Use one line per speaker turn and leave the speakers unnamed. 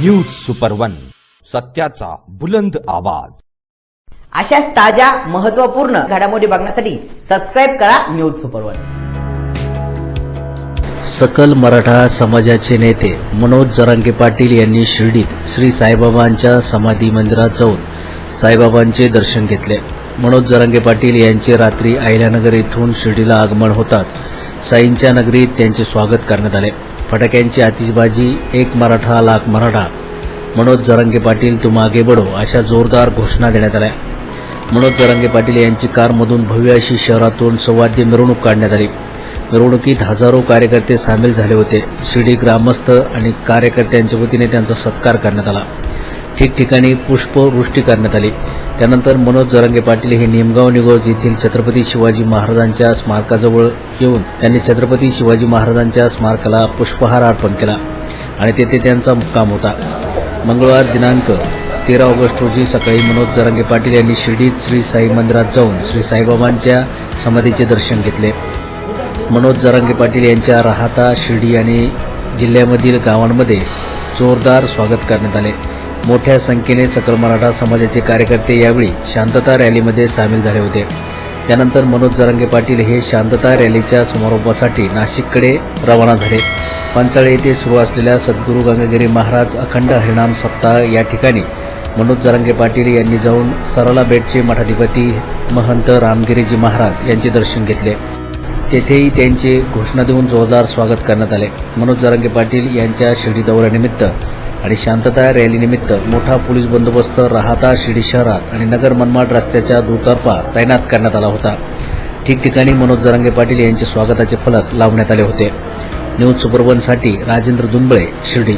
News super one सत्याचा बुलंद आवाज.
अशाच ताज्या महत्त्वपूर्ण घडामोडी बघण्यासाठी सबस्क्राईब करा न्यूज सुपर वन
सकल मराठा समाजाचे नेते मनोज जरांगे पाटील यांनी शिर्डीत श्री साईबाबांच्या समाधी मंदिरात जाऊन साईबाबांचे दर्शन घेतले. मनोज जरांगे पाटील यांचे रात्री अहिल्यानगर येथून शिर्डीला आगमन होताच साईंच्या नगरीत त्यांचे स्वागत करण्यात आले. फटाक्यांची आतिषबाजी एक मराठा लाख मराठा. मनोज जरांगे पाटील तू मागे बडो अशा जोरदार घोषणा देण्यात आल्या. मनोज जरांगे पाटील यांची कारमधून भव्य अशी शहरातून सौवाद्य मिरवणूक काढण्यात आली. मिरवणुकीत हजारो कार्यकर्ते सामील झाले होते. शिर्डी ग्रामस्थ आणि कार्यकर्त्यांच्या वतीने त्यांचा सत्कार करण्यात आला. ठिकठिकाणी पुष्पवृष्टी करण्यात आली. त्यानंतर मनोज जरांगे पाटील हे निमगाव निगोज येथील छत्रपती शिवाजी महाराजांच्या स्मारकाजवळ येऊन त्यांनी छत्रपती शिवाजी महाराजांच्या स्मारकाला पुष्पहार अर्पण केला आणि तेथे त्यांचा मुक्काम होता. मंगळवार दिनांक तेरा ऑगस्ट रोजी सकाळी मनोज जरांगे पाटील यांनी शिर्डीत श्री साई मंदिरात जाऊन श्री साईबाबांच्या समाधीचे दर्शन घेतले. मनोज जरांगे पाटील यांच्या राहता शिर्डी आणि जिल्ह्यामधील गावांमध्ये जोरदार स्वागत करण्यात आले. मोठ्या संख्येने सकल मराठा समाजाचे कार्यकर्ते यावेळी शांतता रॅलीमध्ये सामील झाले होते. त्यानंतर मनोज जरांगे पाटील हे शांतता रॅलीच्या समारोपासाठी नाशिककडे रवाना झाले. पंचाळे येथे सुरू असलेल्या सद्गुरू गंगागिरी महाराज अखंड हरिणाम सप्ताह या ठिकाणी मनोज जरांगे पाटील यांनी जाऊन सरला बेटचे मठाधिपती महंत रामगिरीजी महाराज यांचे दर्शन घेतले. तेथेही त्यांचे घोषणा देऊन जोरदार स्वागत करण्यात आले. मनोज जरांगे पाटील यांच्या शिर्डी दौऱ्यानिमित्त आणि शांतता रॅलीनिमित्त मोठा पोलीस बंदोबस्त राहता शिर्डी शहरात आणि नगर मनमाड रस्त्याच्या दुतर्फा तैनात करण्यात आला होता. ठिकठिकाणी मनोज जरांगे पाटील यांचे स्वागताचे फलक लावण्यात आले होते. न्यूज सुपरवनसाठी राजेंद्र दुंबळे शिर्डी.